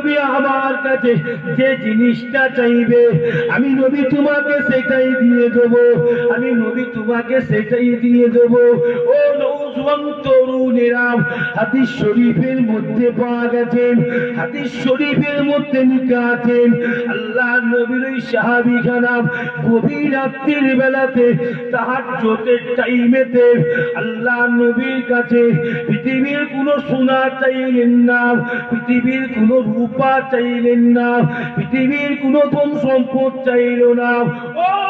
নবী আমার কাছে যে জিনিসটা চাইবে, আমি নবী তোমাকে সেটাই দিয়ে দেব, আমি নবী তোমাকে সেটাই দিয়ে দেব। ও হাদিস শরীফের মধ্যে পাওয়া শরীফের মধ্যে আল্লাহ নবীর ওই সাহাবি খানাম গভীর রাত্রির বেলাতে তাহার জোটের টাইমেতে আল্লাহ নবীর কাছে পৃথিবীর কোনো সোনা চাইলেন না, পৃথিবীর কোনো রূপা চাইলেন না, পৃথিবীর কোনো ধন সম্পদ চাইল না। ও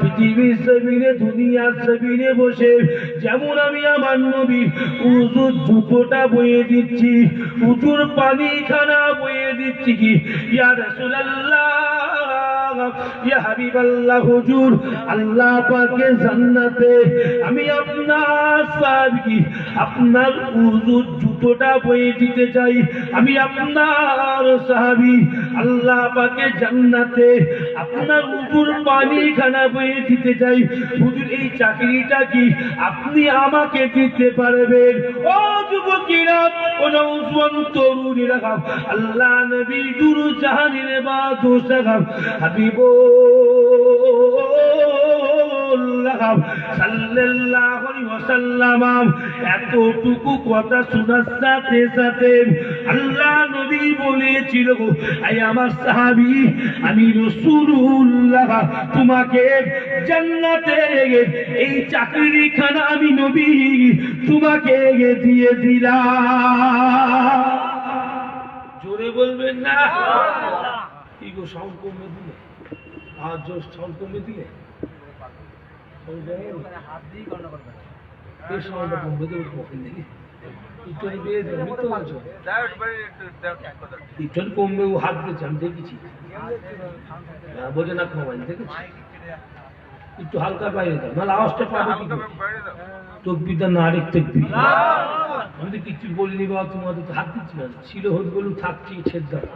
পৃথিবীর জমিনে, দুনিয়ার জমিনে বসে যেমন আমি আমার নবী, উজুর জুতোটা বয়ে দিচ্ছি, উজুর পানি খানা বয়ে দিচ্ছি কি? ইয়া রাসূলুল্লাহ আল্লাহ পাকের জান্নাতে আমি আপনার সাহাবী আপনার উজুর জুতোটা বয়ে দিতে চাই। আমি আপনার সাহাবি, আল্লাহ পাকে জান্নাতে আপনার উজুর পানি খানা বয়ে দিতে চাই। হুজুর, এই চাকরিটা কি আপনি আমাকে দিতে পারবেন? ও যুবকেরা, ও নৌজন তরুণীরা, আল্লাহ নবী দুরু জাহানির বা দোষা খাও হাবিব সাল্লাল্লাহু আলাইহি ওয়াসাল্লাম এতটুকু কথা শোনার সাথে সাথে আল্লাহ নবী বলেছিল আই আমার সাহাবী আমি রাসূলুল্লাহ তোমাকে জান্নাতে এই চাকরি খানা আমি নবী তোমাকে দিয়ে দিলাম। জোরে বলবেন না? কি গো সাউন্ড কমে দিলে? আর জোর সাউন্ড কমে দিলে? আমি না একটু হালকা আওয়াজটা? না আরেক তকবি আমি তো কিছু বলিনি বাবা তোমাদের তো হাত দিচ্ছি না ছিল হোক বলুন থাকছি ছেদ দাও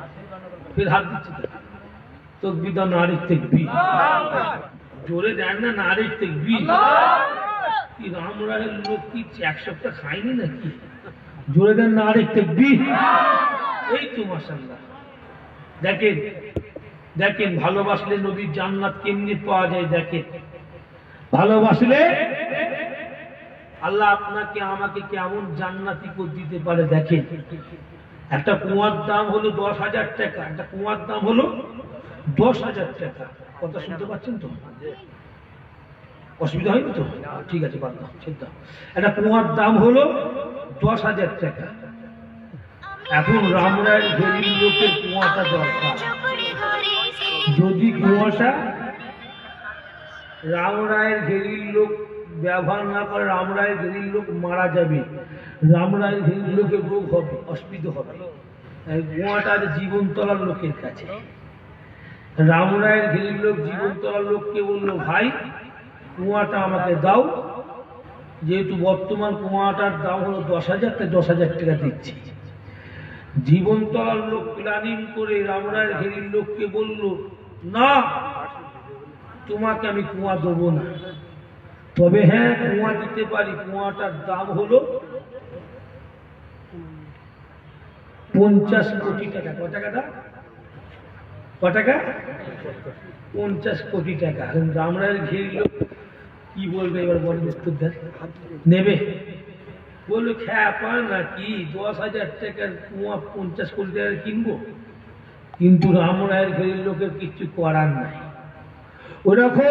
ফের হাত দিচ্ছি তকবিটা না আরেক তকবি জোরে দেন না না তকবি কি রামরায়ের লোক কি এক সপ্তাহ খায়নি নাকি? জোরে দেন না আরেক তকবি এই তো মাসাল্লাহ দেখেন দেখেন ভালোবাসলে নবীর জান্নাত কেমনি পাওয়া যায় দেখেন। ভালোবাসলে আল্লাহ আপনাকে আমাকে কেমন জান্নাতি করে দিতে পারে দেখেন। একটা কুয়ার দাম হলো দশ হাজার টাকা একটা কুয়ার দাম হলো দশ হাজার টাকা। কথা শুনতে পাচ্ছেন তো? অসুবিধা হয়নি তো? ঠিক আছে, বাদ দাও দাও। একটা কুয়ার দাম হলো দশ হাজার টাকা। এখন রামরায়ের গরিব লোকের কুয়াটা দরকার, যদি কুয়াশা রামরায়ের ঘেরির লোক ব্যবহার না করে, রাম রামরায়ের ঘেরির লোক মারা যাবে। রাম রামরায়ের ঘেরির লোকের রোগ হবে, অসুবিধা হবে। কুয়াটা জীবনতলার লোকের কাছে। রামরায়ের ঘেরির লোক জীবনতলার লোককে বলল, ভাই, কুয়াটা আমাকে দাও। যেহেতু বর্তমান কুয়াটার দাম হলো দশ হাজার, তাই দশ হাজার টাকা দিচ্ছি। জীবনতলার লোক প্ল্যানিং করে রামরায়ের ঘেরির লোককে বলল, না, তোমাকে আমি কুয়া দেবো না। তবে হ্যাঁ কুয়া দিতে পারি। কুয়াটার দাম হলো পঞ্চাশ কোটি টাকা। কত টাকাটা ক টাকা? পঞ্চাশ কোটি টাকা। রামরায়ের ঘেরির লোক কি বলবে এবার বলেন উত্তর দেন নেবে বলল খ্যাপা নাকি? দশ হাজার টাকার কুয়া পঞ্চাশ কোটি টাকার কিনবো? কিন্তু রামরায়ের ঘেরির লোকের কিচ্ছু করার নাই। ওরকম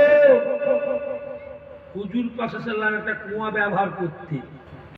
হুজুর পাশে একটা কুয়া ব্যবহার করতে।